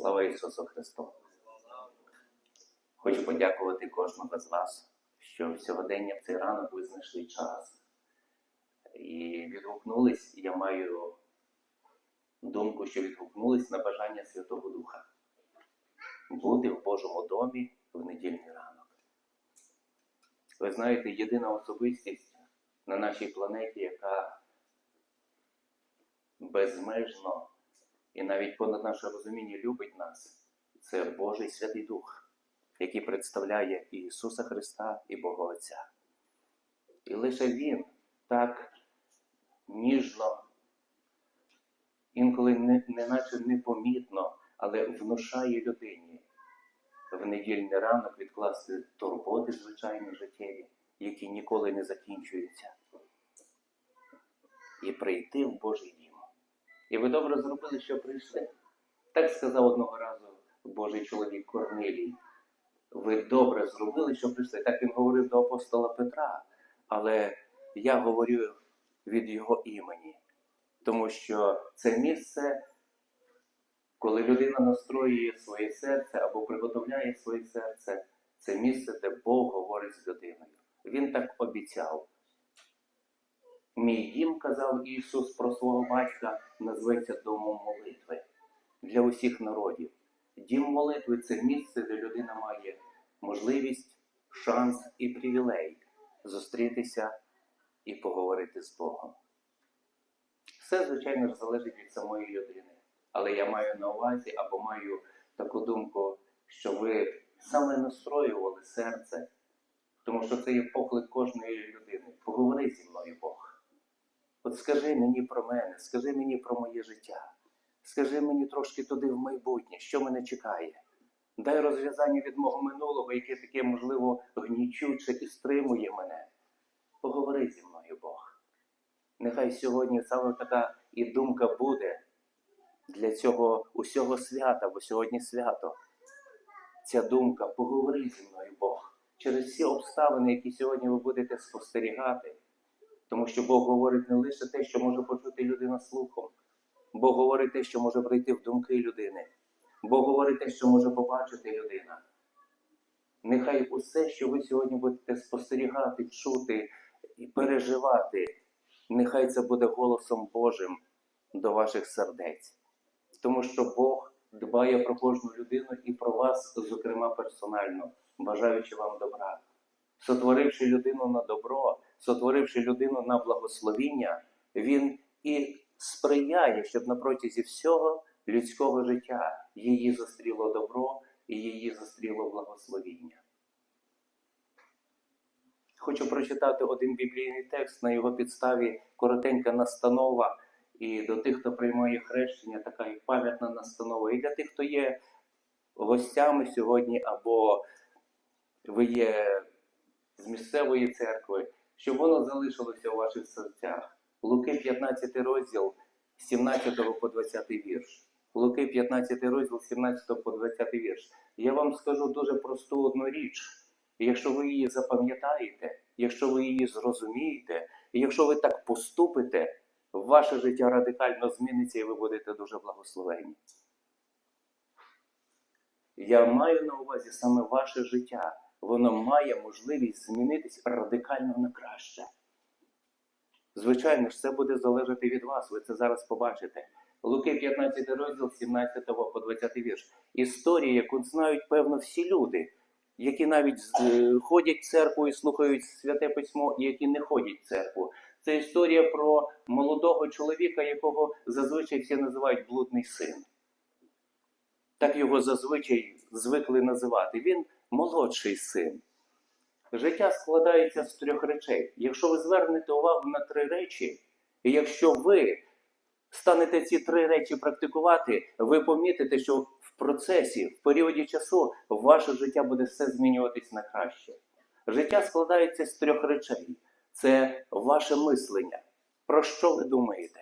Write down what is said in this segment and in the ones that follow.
Слава Ісусу Христу! Хочу подякувати кожному з вас, що сьогодення в цей ранок ви знайшли час. І відгукнулись, я маю думку, що відгукнулись на бажання Святого Духа бути в Божому домі в недільний ранок. Ви знаєте, єдина особистість на нашій планеті, яка безмежно і навіть понад наше розуміння любить нас, це Божий Святий Дух, який представляє і Ісуса Христа і Бога Отця. І лише Він так ніжно, інколи не, неначе непомітно, але внушає людині в недільний ранок відкласти турботи звичайні життєві, які ніколи не закінчуються, і прийти в Божий. І ви добре зробили, що прийшли. Так сказав одного разу Божий чоловік Корнилій. Ви добре зробили, що прийшли. Так він говорив до апостола Петра. Але я говорю від його імені. Тому що це місце, коли людина настроює своє серце або приготовляє своє серце, це місце, де Бог говорить з людиною. Він так обіцяв. Мій дім, казав Ісус про свого батька, назветься домом молитви для усіх народів. Дім молитви це місце, де людина має можливість, шанс і привілей зустрітися і поговорити з Богом. Все, звичайно залежить від самої людини. Але я маю на увазі або маю таку думку, що ви саме настроювали серце, тому що це є поклик кожної людини. Поговори зі мною, Бог. От скажи мені про мене, скажи мені про моє життя, скажи мені трошки туди в майбутнє, що мене чекає. Дай розв'язання від мого минулого, яке таке, можливо, гнічуче і стримує мене. Поговори зі мною, Бог. Нехай сьогодні саме така і думка буде для цього усього свята, бо сьогодні свято. Ця думка, поговори зі мною, Бог, через всі обставини, які сьогодні ви будете спостерігати. Тому що Бог говорить не лише те, що може почути людина слухом, Бог говорить те, що може прийти в думки людини. Бог говорить те, що може побачити людина. Нехай усе, що ви сьогодні будете спостерігати, чути і переживати, нехай це буде голосом Божим до ваших сердець. Тому що Бог дбає про кожну людину і про вас, зокрема, персонально, бажаючи вам добра. Сотворивши людину на добро, сотворивши людину на благословіння, Він і сприяє, щоб на протязі всього людського життя її зустріло добро і її зустріло благословіння. Хочу прочитати один біблійний текст на його підставі коротенька настанова. І до тих, хто приймає хрещення, така і пам'ятна настанова. І для тих, хто є гостями сьогодні, або ви є з місцевої церкви, щоб воно залишилося у ваших серцях. Луки 15 розділ, 17 по 20 вірш. Луки 15 розділ, 17 по 20 вірш. Я вам скажу дуже просту одну річ. Якщо ви її запам'ятаєте, якщо ви її зрозумієте, якщо ви так поступите, ваше життя радикально зміниться і ви будете дуже благословені. Я маю на увазі саме ваше життя. Воно має можливість змінитись радикально на краще. Звичайно ж, це буде залежати від вас, ви це зараз побачите. Луки 15 розділ, 17 по 20 вірш. Історія, яку знають, певно, всі люди, які навіть е, ходять в церкву і слухають святе письмо, і які не ходять в церкву. Це історія про молодого чоловіка, якого зазвичай всі називають блудний син. Так його зазвичай звикли називати. Він молодший син. Життя складається з трьох речей. Якщо ви звернете увагу на три речі, і якщо ви станете ці три речі практикувати, ви помітите, що в процесі, в періоді часу, ваше життя буде все змінюватись на краще. Життя складається з трьох речей це ваше мислення. Про що ви думаєте?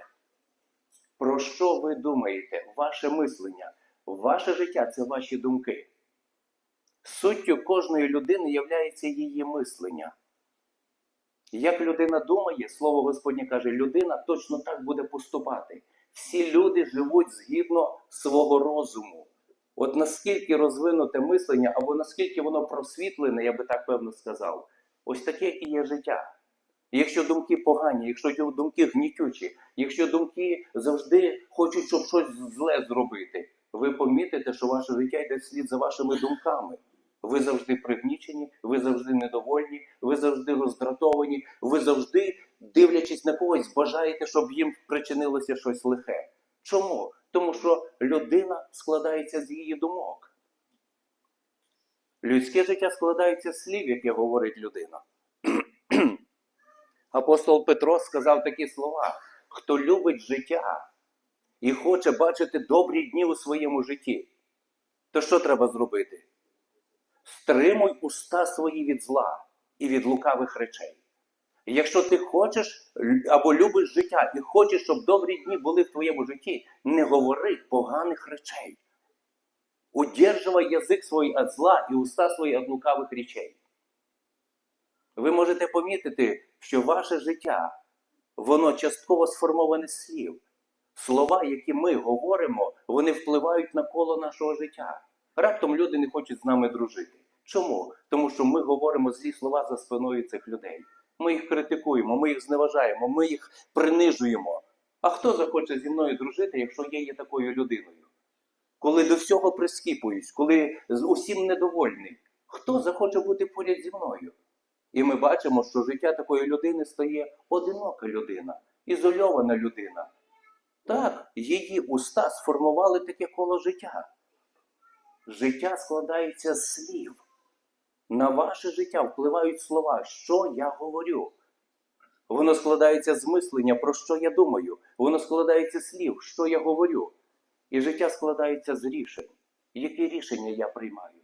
Про що ви думаєте? Ваше мислення. Ваше життя це ваші думки. Суттю кожної людини являється її мислення. Як людина думає, слово Господнє каже, людина точно так буде поступати. Всі люди живуть згідно свого розуму. От наскільки розвинуте мислення, або наскільки воно просвітлене, я би так певно сказав, ось таке і є життя. Якщо думки погані, якщо думки гнітючі, якщо думки завжди хочуть, щоб щось зле зробити, ви помітите, що ваше життя йде вслід за вашими думками. Ви завжди пригнічені, ви завжди недовольні, ви завжди роздратовані, ви завжди, дивлячись на когось, бажаєте, щоб їм причинилося щось лихе. Чому? Тому що людина складається з її думок. Людське життя складається з слів, яке говорить людина. Апостол Петро сказав такі слова: хто любить життя і хоче бачити добрі дні у своєму житті, то що треба зробити? Стримуй уста свої від зла і від лукавих речей. Якщо ти хочеш або любиш життя і хочеш, щоб добрі дні були в твоєму житті, не говори поганих речей. Удерживай язик свій від зла і уста свої від лукавих речей. Ви можете помітити, що ваше життя, воно частково сформоване з слів. Слова, які ми говоримо, вони впливають на коло нашого життя. Раптом люди не хочуть з нами дружити. Чому? Тому що ми говоримо злі слова за спиною цих людей. Ми їх критикуємо, ми їх зневажаємо, ми їх принижуємо. А хто захоче зі мною дружити, якщо я є такою людиною? Коли до всього прискіпуюсь, коли усім недовольний, хто захоче бути поряд зі мною? І ми бачимо, що життя такої людини стає одинока людина, ізольована людина. Так, її уста сформували таке коло життя. Життя складається з слів. На ваше життя впливають слова, що я говорю. Воно складається з мислення, про що я думаю. Воно складається з слів, що я говорю. І життя складається з рішень. Які рішення я приймаю?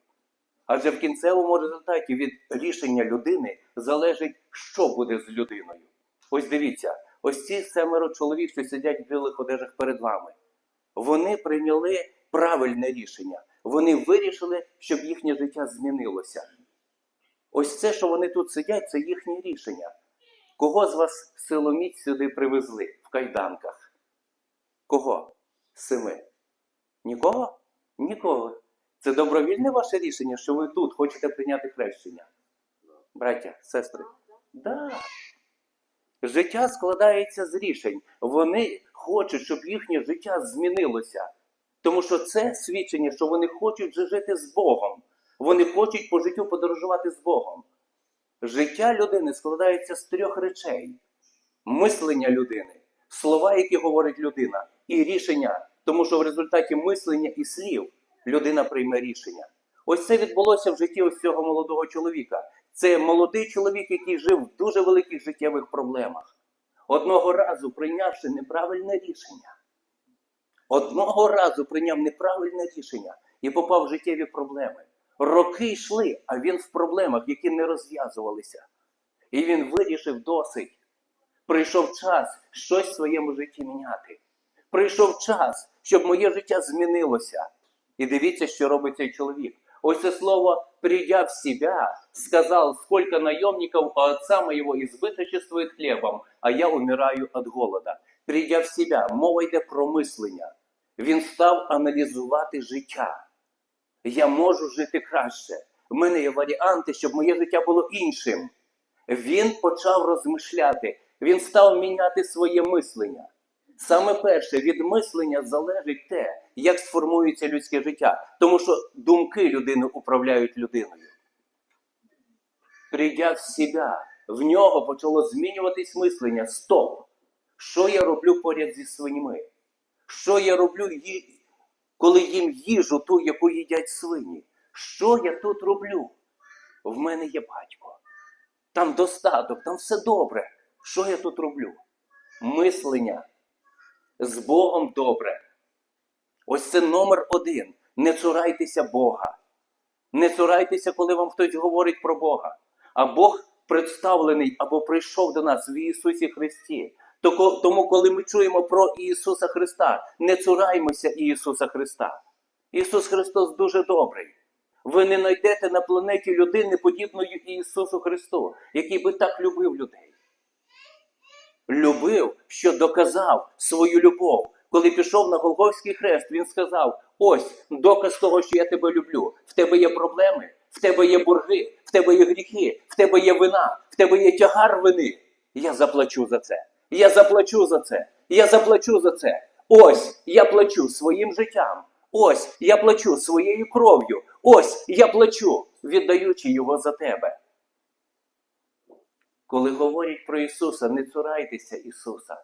Адже в кінцевому результаті від рішення людини залежить, що буде з людиною. Ось дивіться, ось ці семеро чоловік, що сидять в білих одежах перед вами, вони прийняли правильне рішення. Вони вирішили, щоб їхнє життя змінилося. Ось це, що вони тут сидять, це їхнє рішення. Кого з вас силоміць сюди привезли в кайданках? Кого? Семи. Нікого? Нікого. Це добровільне ваше рішення, що ви тут хочете прийняти хрещення? Браття, сестри? Да. Життя складається з рішень. Вони хочуть, щоб їхнє життя змінилося. Тому що це свідчення, що вони хочуть жити з Богом. Вони хочуть по життю подорожувати з Богом. Життя людини складається з трьох речей: мислення людини, слова, які говорить людина, і рішення. Тому що в результаті мислення і слів людина прийме рішення. Ось це відбулося в житті ось цього молодого чоловіка. Це молодий чоловік, який жив в дуже великих життєвих проблемах. Одного разу прийнявши неправильне рішення, одного разу прийняв неправильне рішення і попав в життєві проблеми. Роки йшли, а він в проблемах, які не розв'язувалися. І він вирішив досить. Прийшов час щось в своєму житті міняти. Прийшов час, щоб моє життя змінилося. І дивіться, що робить цей чоловік. Ось це слово «придя в себя», сказал, сколько наемников у отца моего избыточествует хлебом, а я умираю від голода. Придя в себя, мова йде про мислення. Він став аналізувати життя. Я можу жити краще. В мене є варіанти, щоб моє життя було іншим. Він почав розмишляти, він став міняти своє мислення. Саме перше від мислення залежить те, як сформується людське життя, тому що думки людини управляють людиною. Прийдя в себе, в нього почало змінюватись мислення. Стоп! Що я роблю поряд зі свиньми? Що я роблю, коли їм їжу ту, яку їдять свині? Що я тут роблю? В мене є батько. Там достаток, там все добре. Що я тут роблю? Мислення з Богом добре. Ось це номер один. Не цурайтеся Бога. Не цурайтеся, коли вам хтось говорить про Бога. А Бог представлений або прийшов до нас в Ісусі Христі. Тому, коли ми чуємо про Ісуса Христа, не цураймося Ісуса Христа. Ісус Христос дуже добрий. Ви не знайдете на планеті людини, подібної Ісусу Христу, який би так любив людей любив, що доказав свою любов, Коли пішов на Голгофський хрест, він сказав: ось доказ того, що я тебе люблю. В тебе є проблеми, в тебе є борги, в тебе є гріхи, в тебе є вина, в тебе є тягар вини. Я заплачу за це. Я заплачу за це. Я заплачу за це. Ось я плачу своїм життям. Ось я плачу своєю кров'ю. Ось я плачу, віддаючи його за тебе. Коли говорять про Ісуса, не цурайтеся Ісуса.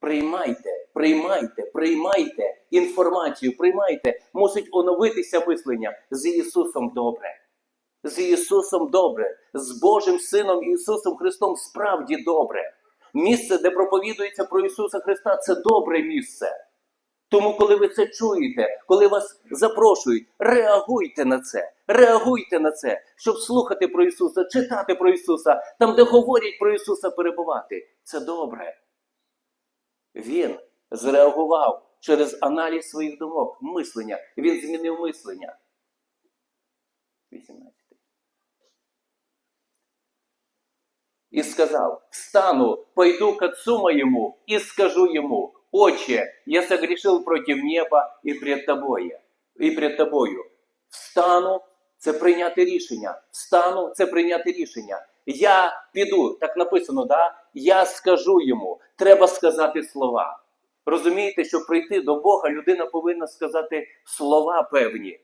Приймайте, приймайте, приймайте інформацію, приймайте, мусить оновитися мислення з Ісусом добре. З Ісусом добре, з Божим Сином Ісусом Христом справді добре. Місце, де проповідується про Ісуса Христа, це добре місце. Тому, коли ви це чуєте, коли вас запрошують, реагуйте на це, реагуйте на це, щоб слухати про Ісуса, читати про Ісуса, там, де говорять про Ісуса, перебувати. Це добре. Він зреагував через аналіз своїх думок, мислення. Він змінив мислення. 18. І сказав: Встану, пойду к отцу моему и скажу ему, Отче, я согрешил против неба и пред тобою. І пред тобою. Встану це прийняти рішення. Встану це прийняти рішення. Я піду, так написано, да? я скажу йому. Треба сказати слова. Розумієте, щоб прийти до Бога, людина повинна сказати слова певні.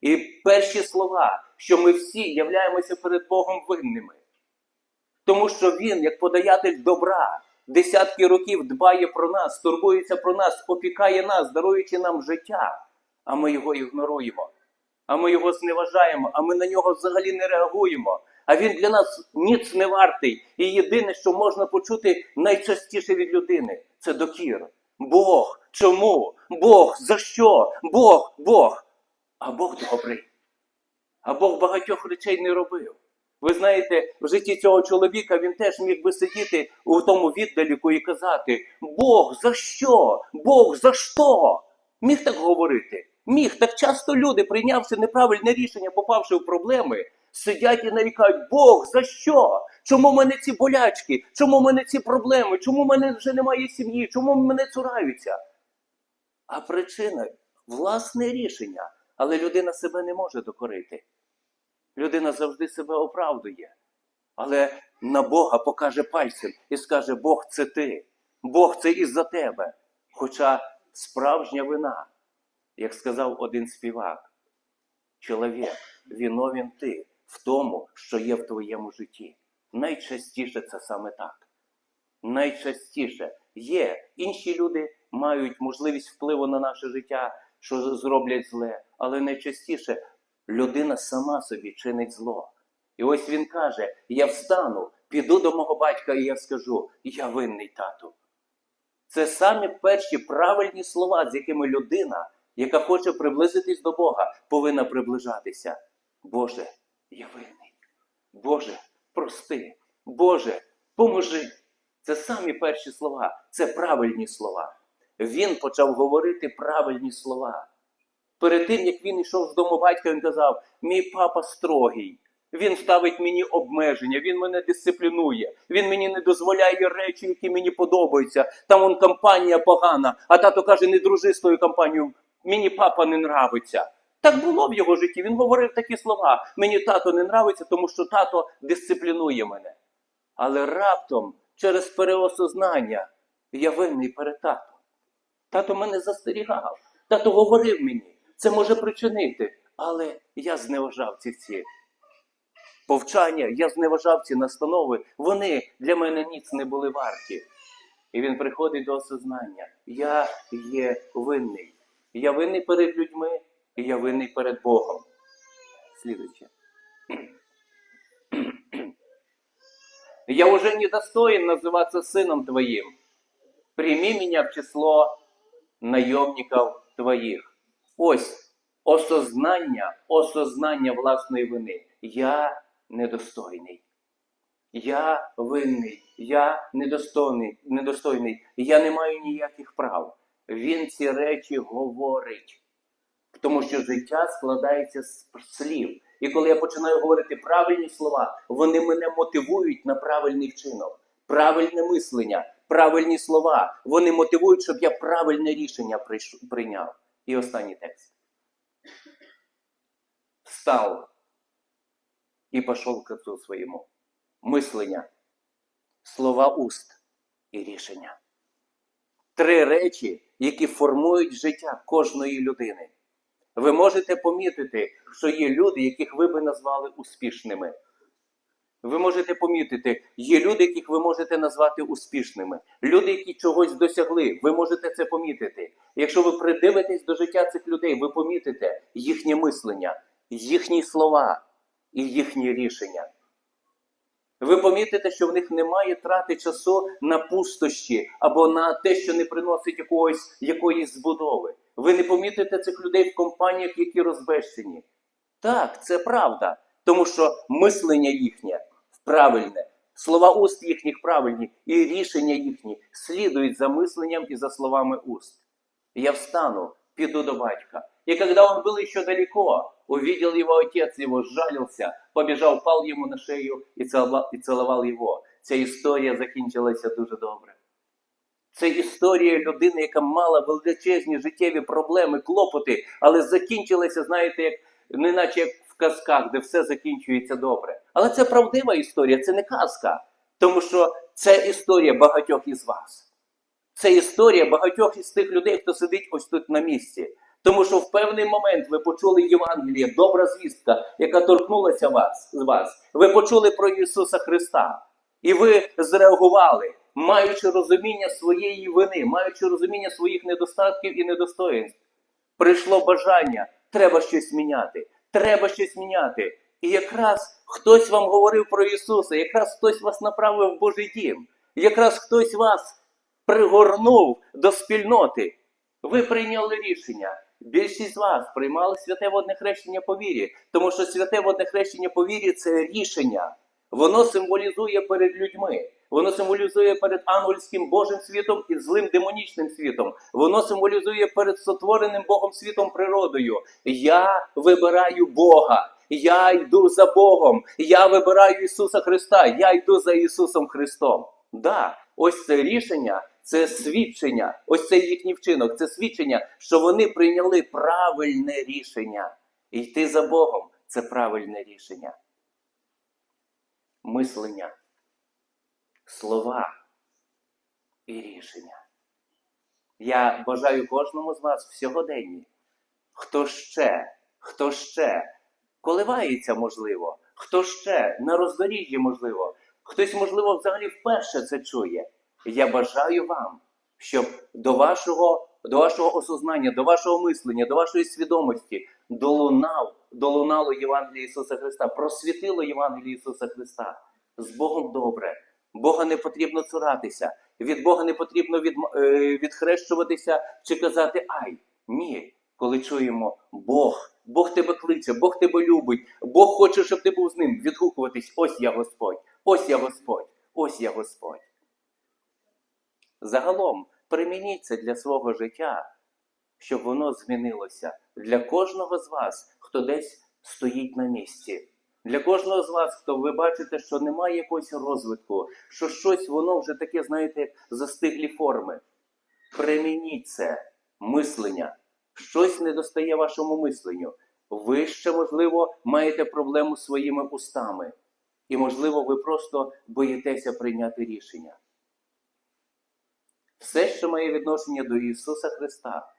І перші слова, що ми всі являємося перед Богом винними. Тому що Він, як подаятель добра, десятки років дбає про нас, турбується про нас, опікає нас, даруючи нам життя, а ми його ігноруємо, а ми його зневажаємо, а ми на нього взагалі не реагуємо. А він для нас ніц не вартий. І єдине, що можна почути найчастіше від людини, це докір. Бог, чому? Бог, за що? Бог, Бог. А Бог добрий. А Бог багатьох речей не робив. Ви знаєте, в житті цього чоловіка він теж міг би сидіти у тому віддаліку і казати: Бог за що? Бог за що? Міг так говорити? Міг. Так часто люди, прийнявши неправильне рішення, попавши в проблеми, сидять і нарікають: Бог за що? Чому в мене ці болячки? Чому в мене ці проблеми? Чому в мене вже немає сім'ї? Чому мене цураються? А причина власне рішення, але людина себе не може докорити. Людина завжди себе оправдує, але на Бога покаже пальцем і скаже: Бог це ти, Бог це із-за тебе. Хоча справжня вина, як сказав один співак, чоловік, виновен ти в тому, що є в твоєму житті. Найчастіше це саме так. Найчастіше є. Інші люди мають можливість впливу на наше життя, що зроблять зле, але найчастіше людина сама собі чинить зло. І ось він каже: Я встану, піду до мого батька, і я скажу: Я винний тату. Це самі перші правильні слова, з якими людина, яка хоче приблизитись до Бога, повинна приближатися. Боже, я винний. Боже, прости. Боже, поможи. Це самі перші слова, це правильні слова. Він почав говорити правильні слова. Перед тим, як він йшов з дому батька, він казав: мій папа строгий, він ставить мені обмеження, він мене дисциплінує, він мені не дозволяє речі, які мені подобаються. Там он компанія погана, а тато каже, не дружи з тою компанією, мені папа не нравиться. Так було в його житті. Він говорив такі слова: мені тато не нравиться, тому що тато дисциплінує мене. Але раптом, через переосознання, я винний перед татом. Тато мене застерігав, тато говорив мені це може причинити. Але я зневажав ці всі повчання, я зневажав ці настанови, вони для мене ніц не були варті. І він приходить до осознання: я є винний. Я винний перед людьми, і я винний перед Богом. Слідуюче. Я уже не достоин называться сыном твоим. Прими меня в число наемников твоїх. Ось осознання, осознання власної вини. Я недостойний. Я винний, я недостойний, недостойний, я не маю ніяких прав. Він ці речі говорить. Тому що життя складається з слів. І коли я починаю говорити правильні слова, вони мене мотивують на правильний вчинок, правильне мислення, правильні слова. Вони мотивують, щоб я правильне рішення прийняв. І останній текст. Встав і пішов к отцу своєму. Мислення, слова уст і рішення. Три речі, які формують життя кожної людини. Ви можете помітити, що є люди, яких ви би назвали успішними. Ви можете помітити, є люди, яких ви можете назвати успішними. Люди, які чогось досягли, ви можете це помітити. Якщо ви придивитесь до життя цих людей, ви помітите їхнє мислення, їхні слова і їхні рішення. Ви помітите, що в них немає трати часу на пустощі або на те, що не приносить якогось, якоїсь збудови. Ви не помітите цих людей в компаніях, які розбещені. Так, це правда, тому що мислення їхнє правильне, слова уст їхніх правильні, і рішення їхні слідують за мисленням і за словами уст. Я встану, піду до батька. И когда он был еще далеко, увидел его отец, его сжалился, побежал, пал ему на шею и целовал, и целовал его. Ця історія закінчилася дуже добре. Це історія людини, яка мала величезні життєві проблеми, клопоти, але закінчилася, знаєте, як неначе як в казках, де все закінчується добре. Але це правдива історія, це не казка, тому що це історія багатьох із вас. Це історія багатьох із тих людей, хто сидить ось тут на місці. Тому що в певний момент ви почули Євангеліє, добра звістка, яка торкнулася вас, з вас. Ви почули про Ісуса Христа. І ви зреагували, маючи розуміння своєї вини, маючи розуміння своїх недостатків і недостоїнств. Прийшло бажання, треба щось міняти, треба щось міняти. І якраз хтось вам говорив про Ісуса, якраз хтось вас направив в Божий дім, якраз хтось вас пригорнув до спільноти. Ви прийняли рішення. Більшість з вас приймали святе водне хрещення по вірі, тому що святе водне хрещення по вірі це рішення. Воно символізує перед людьми, воно символізує перед ангельським Божим світом і злим демонічним світом. Воно символізує перед сотвореним Богом світом природою. Я вибираю Бога. Я йду за Богом. Я вибираю Ісуса Христа. Я йду за Ісусом Христом. Да, ось це рішення, це свідчення, ось це їхній вчинок, це свідчення, що вони прийняли правильне рішення. Йти за Богом це правильне рішення. Мислення, слова і рішення. Я бажаю кожному з вас в сьогоденні, хто ще, хто ще коливається, можливо, хто ще на роздоріжжі, можливо, хтось, можливо, взагалі вперше це чує. Я бажаю вам, щоб до вашого, до вашого осознання, до вашого мислення, до вашої свідомості долунав, долунало Євангеліє Ісуса Христа, просвітило Євангеліє Ісуса Христа. З Богом добре. Бога не потрібно цуратися, від Бога не потрібно від, е, відхрещуватися чи казати Ай. Ні. Коли чуємо Бог, Бог тебе кличе, Бог тебе любить, Бог хоче, щоб ти був з ним. Відгукуватись, ось я Господь, ось я Господь, ось я Господь. Загалом примініть це для свого життя, щоб воно змінилося для кожного з вас, хто десь стоїть на місці. Для кожного з вас, хто ви бачите, що немає якогось розвитку, що щось воно вже таке, знаєте, як застиглі форми. Примініть це мислення. Щось не достає вашому мисленню. Ви ще, можливо, маєте проблему з своїми устами. І, можливо, ви просто боїтеся прийняти рішення. Все, що має відношення до Ісуса Христа,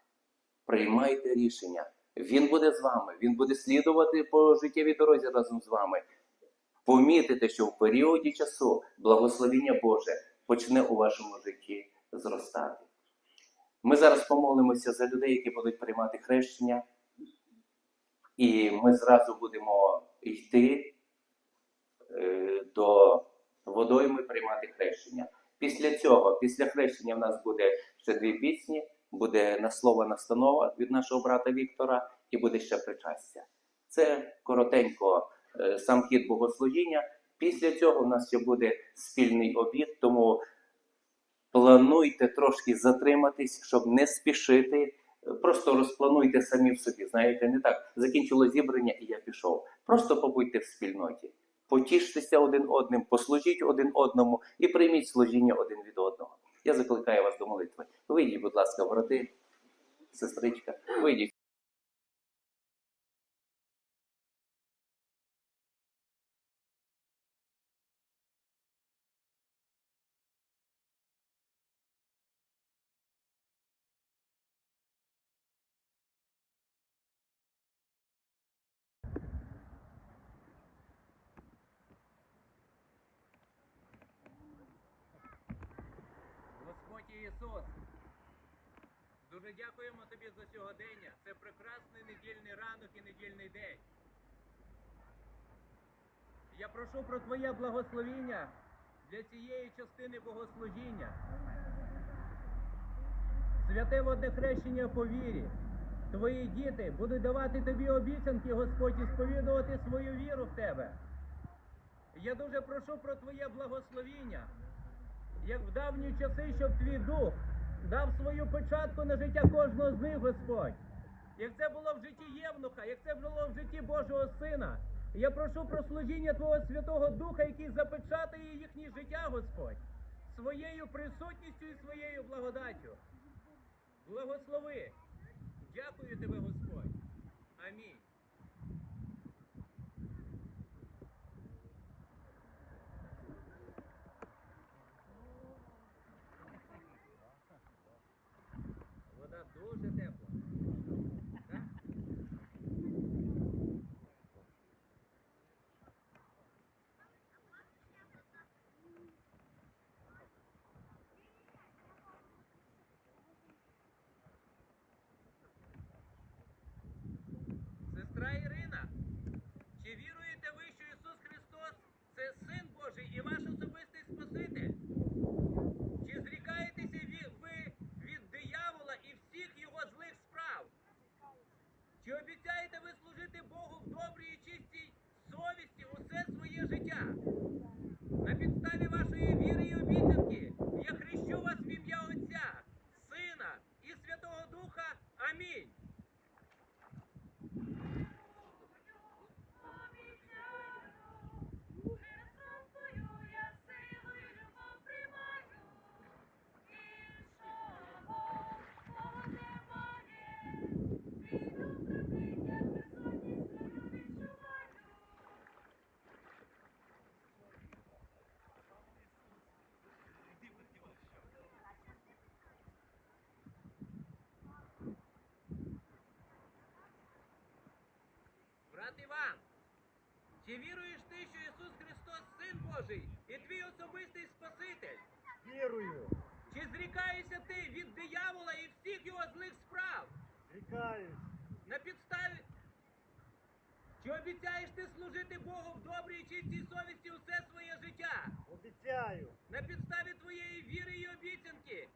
приймайте рішення. Він буде з вами, Він буде слідувати по життєвій дорозі разом з вами. Помітите, що в періоді часу благословіння Боже почне у вашому житті зростати. Ми зараз помолимося за людей, які будуть приймати хрещення, і ми зразу будемо йти е, до водойми приймати хрещення. Після цього, після хрещення, в нас буде ще дві пісні, буде на слово настанова від нашого брата Віктора, і буде ще причастя. Це коротенько е, сам хід богослужіння. Після цього в нас ще буде спільний обід, тому плануйте трошки затриматись, щоб не спішити. Просто розплануйте самі в собі. Знаєте, не так. Закінчило зібрання і я пішов. Просто побудьте в спільноті. Потіштеся один одним, послужіть один одному і прийміть служіння один від одного. Я закликаю вас до молитви. Вийдіть, будь ласка, брати, сестричка, вийдіть. Господь Ісус, дуже дякуємо тобі за сьогодення. Це прекрасний недільний ранок і недільний день. Я прошу про Твоє благословіння для цієї частини богослужіння. Святе водне хрещення по вірі. Твої діти будуть давати тобі обіцянки, Господь, і сповідувати свою віру в тебе. Я дуже прошу про Твоє благословіння як в давні часи, щоб твій дух дав свою печатку на життя кожного з них, Господь. Як це було в житті Євнуха, як це було в житті Божого Сина. Я прошу про служіння Твого Святого Духа, який запечатає їхнє життя, Господь, своєю присутністю і своєю благодаттю. Благослови. Дякую тебе, Господь. Амінь. Вода дуже тепла. Так? Сестра Ірина, чи віруєте ви, що Ісус Христос це Син Божий і ваш особистий Спаситель? Чи зрікаєтеся ві- ви від диявола і всіх його злих справ? Чи обіцяєте ви служити Богу в добрій і чистій совісті усе своє життя? На підставі вашої віри і обіцянки я хрещу вас в ім'я Отця, Сина і Святого Духа. Амінь. Іван, чи віруєш ти, що Ісус Христос Син Божий і твій особистий Спаситель? Вірую, Чи зрікаєшся ти від диявола і всіх його злих справ? зрікаюсь, На підставі. Чи обіцяєш ти служити Богу в добрій і чистій совісті усе своє життя? обіцяю, На підставі твоєї віри і обіцянки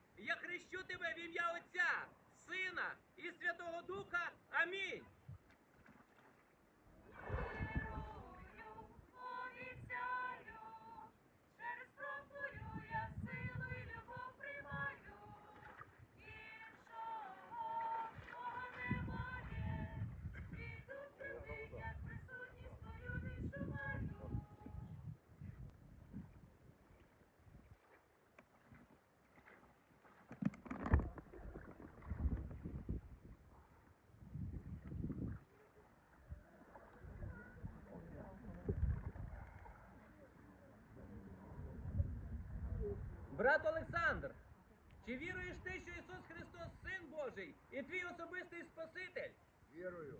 Брат Олександр, чи віруєш ти, що Ісус Христос Син Божий і твій особистий Спаситель? вірую,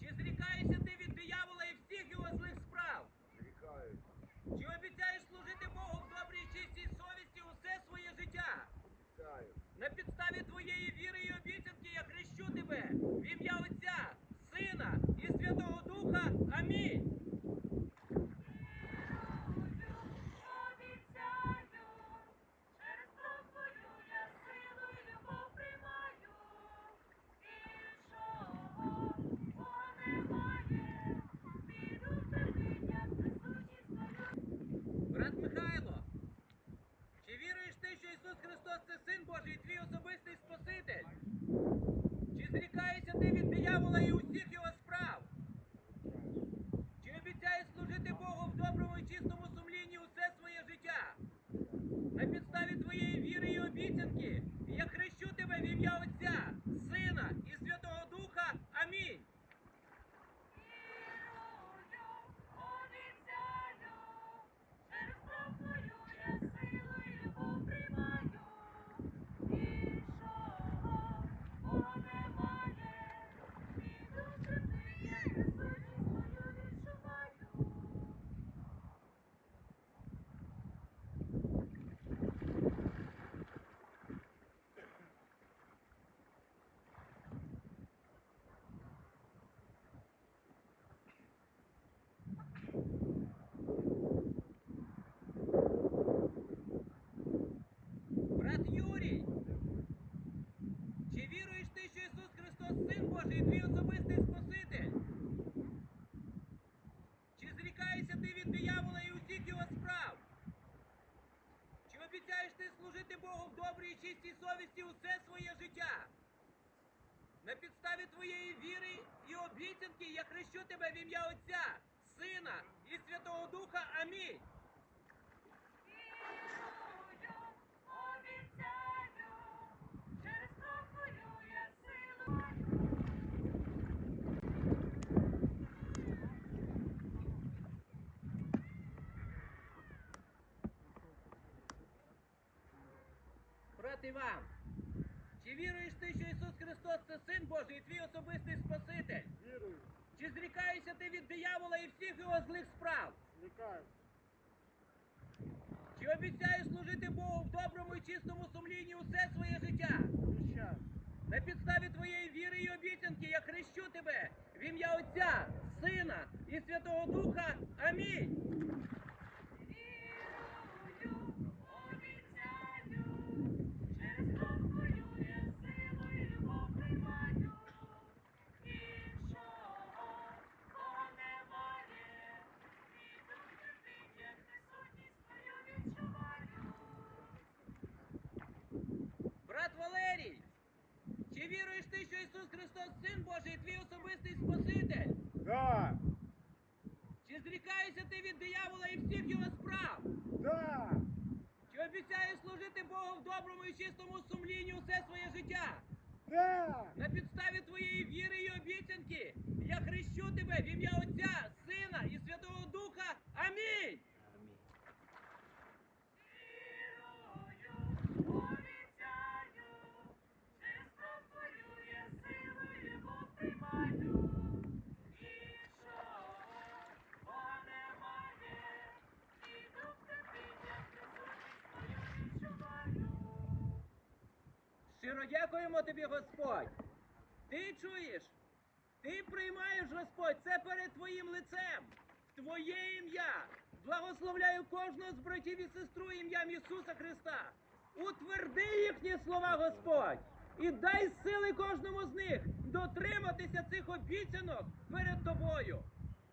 Чи зрікаєшся ти від диявола і всіх його злих справ? зрікаюсь, Чи обіцяєш служити Богу в добрій чистій совісті усе своє життя? обіцяю, На підставі твоєї віри і обіцянки я хрещу тебе в ім'я Отця, Сина і Святого Духа. Амінь. Обіцяю, через пробую я силу і любов приймаю, іншого Бога немає, піду прибить, як присутність твою Брат Михайло, чи віруєш ти, що Ісус Христос це Син Божий і твій особистий Спаситель? Чи зрікаєшся ти від диявола і усіх його справ? Чи обіцяєш служити Богу в доброму і чистому сумлінні усе своє життя? На підставі твоєї віри і обіцянки особистий Спаситель? Чи зрікаєшся ти від диявола і усіх його справ? Чи обіцяєш ти служити Богу в добрій і чистій совісті усе своє життя? На підставі твоєї віри і обіцянки я хрещу тебе в ім'я Отця, Сина і Святого Духа. Амінь. Іван, чи віруєш ти, що Ісус Христос це Син Божий і твій особистий Спаситель? Вірую. Чи зрікаєшся ти від диявола і всіх його злих справ? Зникаю. Чи обіцяєш служити Богу в доброму і чистому сумлінні усе своє життя? Прощаю. На підставі твоєї віри і обіцянки я хрещу тебе в ім'я Отця, Сина і Святого Духа. Щиро дякуємо тобі, Господь. Ти чуєш? Ти приймаєш, Господь, це перед твоїм лицем, в твоє ім'я. Благословляю кожного з братів і сестру ім'ям Ісуса Христа. Утверди їхні слова, Господь, і дай сили кожному з них дотриматися цих обіцянок перед тобою.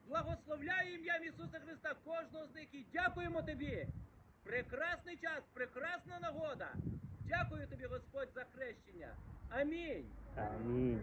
Благословляю ім'ям Ісуса Христа кожного з них і дякуємо тобі. Прекрасний час, прекрасна нагода. Дякую тобі, Господь, за хрещення. Амінь. Амінь.